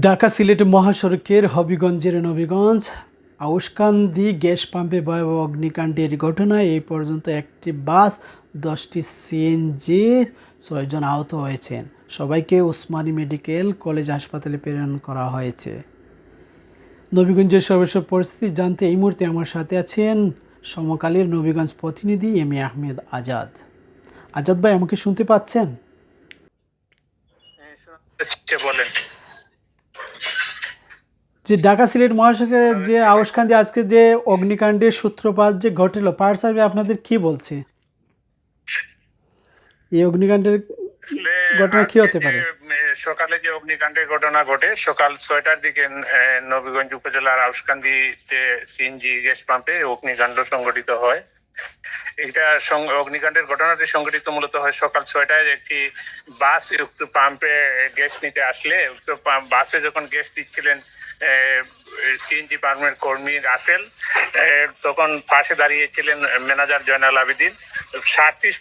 ঢাকা সিলেট মহাসড়কের হবিগঞ্জের নবীগঞ্জ আউসকান্দি গ্যাস পাম্পে ভয়াবহ অগ্নিকাণ্ডের ঘটনায় এই পর্যন্ত একটি বাস, দশটি সিএনজি ছয়জন আহত হয়েছেন। সবাইকে ওসমানী মেডিকেল কলেজ হাসপাতালে প্রেরণ করা হয়েছে। নবীগঞ্জের সর্বস্ব পরিস্থিতি জানতে এই মুহূর্তে আমার সাথে আছেন সমকালীর নবীগঞ্জ প্রতিনিধি এম এ আহমেদ আজাদ। আজাদ ভাই, আমাকে শুনতে পাচ্ছেন? বলেন। যে ঢাকা সিলেট মহাসড়কে যে আউসকান্দি আজকে যে অগ্নিকাণ্ডের সূত্রপাত যে ঘটলো ফায়ার সার্ভিস আপনাদের কি বলছে? এই অগ্নিকাণ্ডের ঘটনা কি হতে পারে? সকালে যে অগ্নিকাণ্ডের ঘটনা ঘটে সকাল ছয়টার দিকে নবীগঞ্জ উপজেলার আউসকান্দিতে সিএনজি গ্যাস পাম্পে অগ্নিকাণ্ড সংঘটিত হয়। এটা অগ্নিকাণ্ডের ঘটনাটি সংঘটিত মূলত হয় সকাল ছয়টায়। একটি বাস উক্ত পাম্পে গ্যাস নিতে আসলে উক্ত পাম্প- বাসে যখন গ্যাস দিচ্ছিলেন সিএনজি পাম্পের কর্মী রাসেল তখন পাশে দাঁড়িয়েছিলেন ম্যানেজার জয়নাল আবেদিন। সাতত্রিশ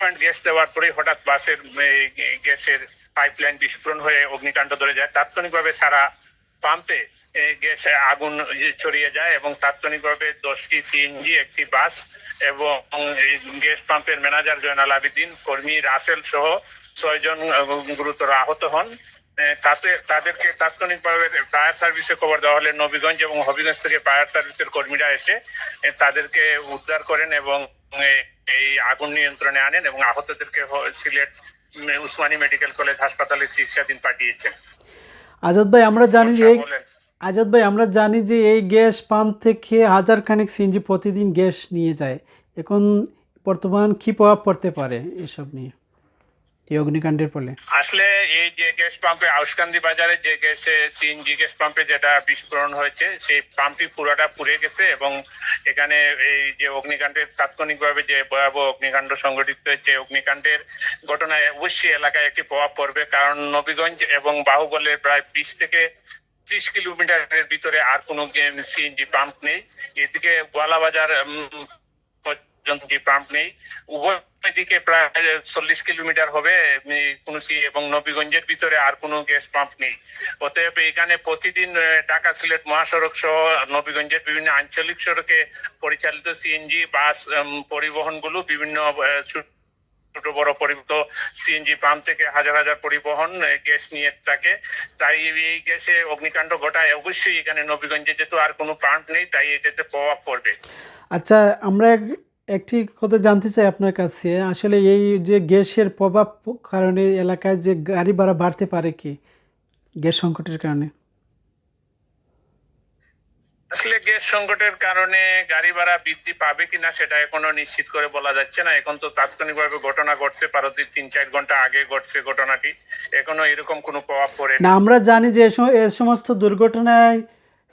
পয়েন্ট গ্যাস দেওয়ার পরে হঠাৎ বাসের গ্যাসের পাইপলাইন বিস্ফোরণ হয়ে অগ্নিকাণ্ড ধরে যায়। তাৎক্ষণিকভাবে সারা পাম্পে গ্যাসে আগুন ছড়িয়ে যায় এবং তাৎক্ষণিকভাবে দশটি সিএনজি একটি বাস এবং গ্যাস পাম্পের ম্যানেজার জয়নাল আবেদিন, কর্মী রাসেল সহ ছয়জন গুরুতর আহত হন। তাদেরকে তাৎক্ষণিকভাবে ফায়ার সার্ভিসে খবর দেওয়া হলে নবীগঞ্জ এবং হবিগঞ্জ থেকে ফায়ার সার্ভিসের কর্মীরা এসে তাদেরকে উদ্ধার করেন এবং এই আগুন নিয়ন্ত্রণে আনেন এবং আহতদেরকে সিলেট উসমানী মেডিকেল কলেজ হাসপাতালে চিকিৎসাধীন পাঠিয়েছেন। আজাদ ভাই আমরা জানি যে আজাদ ভাই আমরা জানি যে এই গ্যাস পাম্প থেকে হাজার খানেক সিএনজি প্রতিদিন গ্যাস নিয়ে যায়। এখন বর্তমান কি প্রভাব পড়তে পারে এসব নিয়ে? এই অগ্নিকাণ্ডের ফলে? আসলে এই যে গ্যাস পাম্পে আউসকান্দি বাজারে যে গ্যাসে সিএনজি গ্যাস পাম্পে যেটা বিস্ফোরণ হয়েছে, সেই পাম্পটি পুড়ে গেছে এবং এখানে এই যে অগ্নিকাণ্ডের তাৎক্ষণিকভাবে যে ভয়াবহ অগ্নিকাণ্ড সংঘটিত হয়েছে অগ্নিকাণ্ডের ঘটনায় অবশ্যই এলাকায় একটি প্রভাব পড়বে। কারণ নবীগঞ্জ এবং বাহুবলের প্রায় বিশ থেকে ত্রিশ কিলোমিটারের ভিতরে আর কোনো সিএনজি পাম্প নেই। এদিকে গোয়ালাবাজার পর্যন্ত পাম্প নেই। উভয় দিকে প্রায় চল্লিশ কিলোমিটার হবে উম, কোনো সি- এবং নবীগঞ্জের ভিতরে আর কোনো গ্যাস পাম্প নেই। অতএব এখানে প্রতিদিন ঢাকা সিলেট মহাসড়ক সহ নবীগঞ্জের বিভিন্ন আঞ্চলিক সড়কে পরিচালিত সিএনজি বাস পরিবহনগুলো বিভিন্ন ছোট বড় পরিবহন সিএনজি পাম্প থেকে হাজার হাজার পরিবহন গ্যাস নিয়ে থাকে। তাই এই গ্যাসে অগ্নিকাণ্ড ঘটায়। অবশ্যই এখানে নবীগঞ্জে যেহেতু আর কোনো পাম্প নেই তাই এটাতে প্রভাব পড়বে। আচ্ছা আমরা একটি কথা জানতে চাই আপনার কাছে। আসলে এই যে গ্যাসের প্রভাব কারণে এলাকায় যে গাড়ি ভাড়া বাড়তে পারে কি গ্যাস সংকটের কারণে? আসলে গ্যাস সংকটের কারণে গাড়ি ভাড়া বৃদ্ধি পাবে কিনা সেটা এখনও নিশ্চিত করে বলা যাচ্ছে না। এখন তো তাৎক্ষণিকভাবে ঘটনা ঘটছে ভারতের তিন চার ঘণ্টা আগে ঘটছে ঘটনাটি। এখনও এরকম কোনো প্রভাব পড়ে না আমরা জানি যে এ এ সমস্ত দুর্ঘটনায়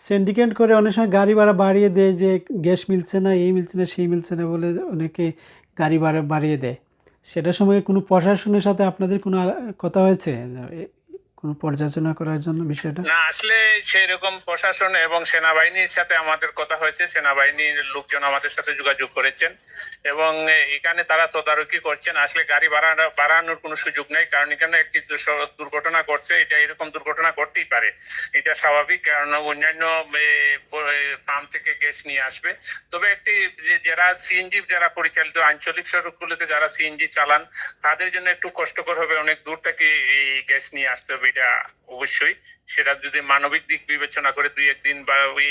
সিন্ডিকেট করে অনেক সময় গাড়ি ভাড়া বাড়িয়ে দেয় যে গ্যাস মিলছে না, এই মিলছে না, সেই মিলছে না বলে অনেকে গাড়ি ভাড়া বাড়িয়ে দেয়। সেটার সময় কোনো প্রশাসনের সাথে আপনাদের কোনো কথা হয়েছে? কোনো পর্যালোচনা করার জন্য বিষয়টা? না, আসলে সেই রকম প্রশাসন এবং সেনাবাহিনীর সাথে আমাদের কথা হয়েছে। সেনাবাহিনীর লোকজন আমাদের সাথে যোগাযোগ করেছেন। এবং এখানে তারা তদারকি করছেন। আসলে গাড়ি বাড়ানো, বাড়ানোর কোনো সুযোগ নেই, কারণ এখানে একটি দুর্ঘটনা ঘটছে। এটা এরকম দুর্ঘটনা ঘটতেই পারে। এটা স্বাভাবিক, কারণ অন্যান্য পাম্প থেকে গ্যাস নিয়ে আসবে। তবে একটি যারা সিএনজি যারা পরিচালিত আঞ্চলিক সড়কগুলোতে যারা সিএনজি চালান, তাদের জন্য একটু কষ্টকর হবে, অনেক দূর থেকে এই গ্যাস নিয়ে আসতে হবে। এটা অবশ্যই। সেটা যদি মানবিক দিক বিবেচনা করে দুই একদিন বা ওই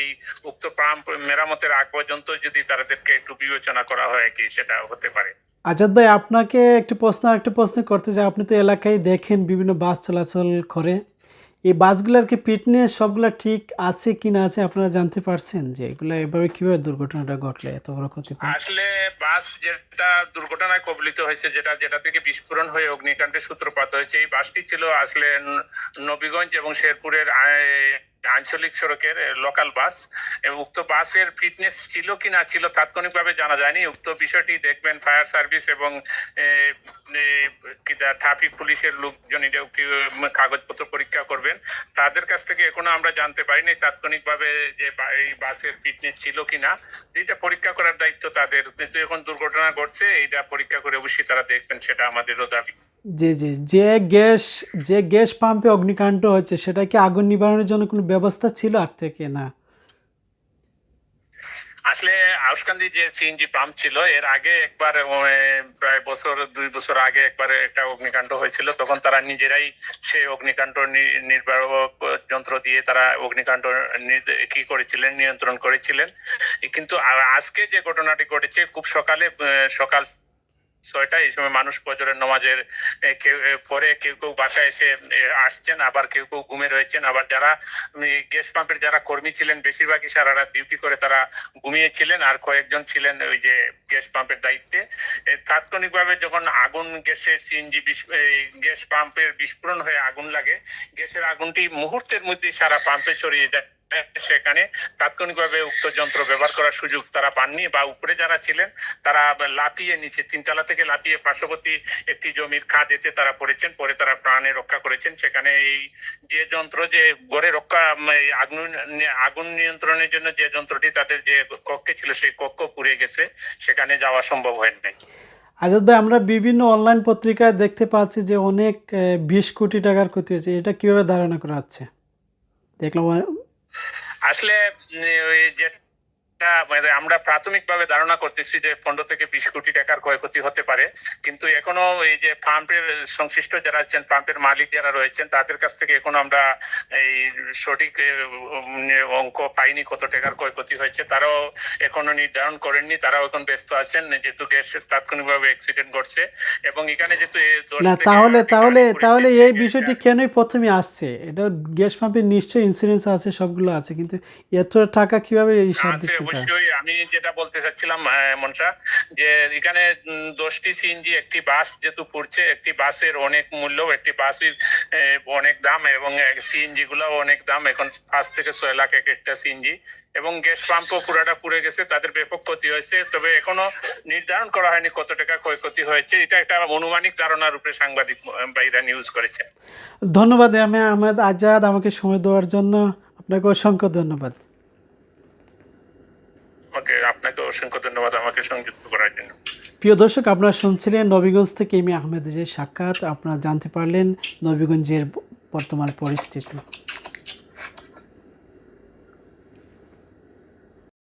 উক্ত পাম্প মেরামতের আগ পর্যন্ত যদি তাদেরকে একটু বিবেচনা করা হয় কি সেটা হতে পারে। আজাদ ভাই, আপনাকে একটি প্রশ্ন একটা প্রশ্ন করতে চাই। আপনি তো এলাকায় দেখেন বিভিন্ন বাস চলাচল করে। এই বাসগুলোর কি ফিটনেস সবগুলো ঠিক আছে কি না আছে আপনারা জানতে পারছেন যে এগুলো এভাবে কীভাবে দুর্ঘটনাটা ঘটলে এত বড় ক্ষতি আসলে বাস যেটা দুর্ঘটনায় কবলিত হয়েছে, যেটা যেটা থেকে বিস্ফোরণ হয়ে অগ্নিকাণ্ডের সূত্রপাত হয়েছে, এই বাসটি ছিল আসলে নবীগঞ্জ এবং শেরপুরের আঞ্চলিক সড়কের লোকাল বাস এবং উক্ত বাসের ফিটনেস ছিল কি না ছিল তাৎক্ষণিকভাবে জানা যায়নি। উক্ত বিষয়টি দেখবেন ফায়ার সার্ভিস এবং ট্রাফিক পুলিশের লোকজন কি, কাগজপত্র পরীক্ষা করবেন। তাদের কাছ থেকে এখনও আমরা জানতে পারিনি তাৎক্ষণিকভাবে যে এই বাসের ফিটনেস ছিল কিনা এটা পরীক্ষা করার দায়িত্ব তাদের। কিন্তু এখন দুর্ঘটনা ঘটছে এটা পরীক্ষা করে অবশ্যই তারা দেখবেন সেটা আমাদেরও দাবি। জি জি। যে গ্যাস যে গ্যাস পাম্পে অগ্নিকাণ্ড হয়েছে, সেটা কি আগুন নিবারণের জন্য কোনো ব্যবস্থা ছিল আগ থেকে? না। আসলে আউসকান্দি যে সিএনজি পাম্প ছিল, এর আগে একবার প্রায় বছর, দুই বছর আগে একবার একটা অগ্নিকাণ্ড হয়েছিল। তখন তারা নিজেরাই সেই অগ্নিকাণ্ড নি- নির্বাপক যন্ত্র দিয়ে তারা অগ্নিকাণ্ড কি করেছিলেন, নিয়ন্ত্রণ করেছিলেন। কিন্তু আজকে যে ঘটনাটি ঘটেছে, খুব সকালে সকাল ছয়টা এই সময় মানুষ ফজরের নমাজের পরে কেউ কেউ বাসায় এসে আসছেন, আবার কেউ কেউ ঘুমে রয়েছেন, আবার যারা গ্যাস পাম্পের যারা কর্মী ছিলেন, বেশিরভাগই সারা রাত ডিউটি করে তারা ঘুমিয়েছিলেন, আর কয়েকজন ছিলেন ওই যে গ্যাস পাম্পের দায়িত্বে। তাৎক্ষণিকভাবে যখন আগুন গ্যাসের সিএনজি গ্যাস পাম্পের বিস্ফোরণ হয়ে আগুন লাগে, গ্যাসের আগুনটি মুহূর্তের মধ্যে সারা পাম্পে ছড়িয়ে যায়। সেখানে তাৎক্ষণিকভাবে উক্ত যন্ত্র ব্যবহার করার সুযোগ তারা পাননি বা উপরে যারা ছিলেন, তারা লাফিয়ে নিচে, তিনতলা থেকে লাফিয়ে পার্শ্ববর্তী একটি জমির খাদেতে তারা পড়েছেন, পরে তারা প্রাণে রক্ষা করেছেন। সেখানে এই যে যন্ত্র যে গড়ে রক্ষা আগুন আগুন নিয়ন্ত্রণের জন্য যে যন্ত্রটি তাদের যে কক্ষে ছিল, সেই কক্ষ পুড়ে গেছে। সেখানে যাওয়া সম্ভব হয় নাই। আজাদ ভাই, আমরা বিভিন্ন অনলাইন পত্রিকায় দেখতে পাচ্ছি যে অনেক বিশ কোটি টাকার ক্ষতি হয়েছে। এটা কীভাবে ধারণা করা হচ্ছে? দেখলাম আসলে উম, মানে আমরা প্রাথমিকভাবে ধারণা করতেছি যে পনেরো থেকে বিশ কোটি টাকার ক্ষয়ক্ষতি হতে পারে। কিন্তু এখনও এই যে পাম্পের সংশ্লিষ্ট যারা আছেন পাম্পের মালিক যারা রয়েছেন তাদের কাছ থেকে এখনও আমরা এই সঠিক অঙ্ক পাইনি কত টাকার ক্ষয়ক্ষতি হয়েছে। তারাও এখনও নির্ধারণ করেননি। তারাও এখন ব্যস্ত আছেন। যেহেতু গ্যাস তাৎক্ষণিকভাবে অ্যাক্সিডেন্ট ঘটছে এবং এখানে যেহেতু না তাহলে তাহলে তাহলে এই বিষয়টি কেনই প্রথমে আসছে? এটা গ্যাস পাম্পের নিশ্চয়ই ইন্স্যুরেন্স আছে সবগুলো আছে কিন্তু এত টাকা কীভাবে এই তারা অবশ্যই আমি যেটা বলতে চাচ্ছিলাম মনসা যে এখানে দশটি সিএনজি একটি বাস যেহেতু পড়ছে একটি বাসের অনেক মূল্য একটি বাসের অনেক দাম এবং সিএনজি গুলো অনেক দাম। এখন পাঁচ থেকে ছয় লাখ এক একটা সিএনজি এবং গ্যাস পাম্পও পুরাটা পুড়ে গেছে তাদের ব্যাপক ক্ষতি হয়েছে তবে এখনও নির্ধারণ করা হয়নি কত টাকা ক্ষয়ক্ষতি হয়েছে। এটা একটা অনুমানিক ধারণার উপরে সাংবাদিক ভাইরা নিউজ করেছে। ধন্যবাদ আমি আহমেদ আজাদ আমাকে সময় দেওয়ার জন্য। আপনাকে অসংখ্য ধন্যবাদ। ওকে আপনাকে অসংখ্য ধন্যবাদ আমাকে সংযুক্ত করার জন্য। প্রিয় দর্শক, আপনারা শুনছিলেন নবীগঞ্জ থেকে এম আহমেদের যে সাক্ষাৎ। আপনারা জানতে পারলেন নবীগঞ্জের বর্তমান পরিস্থিতি।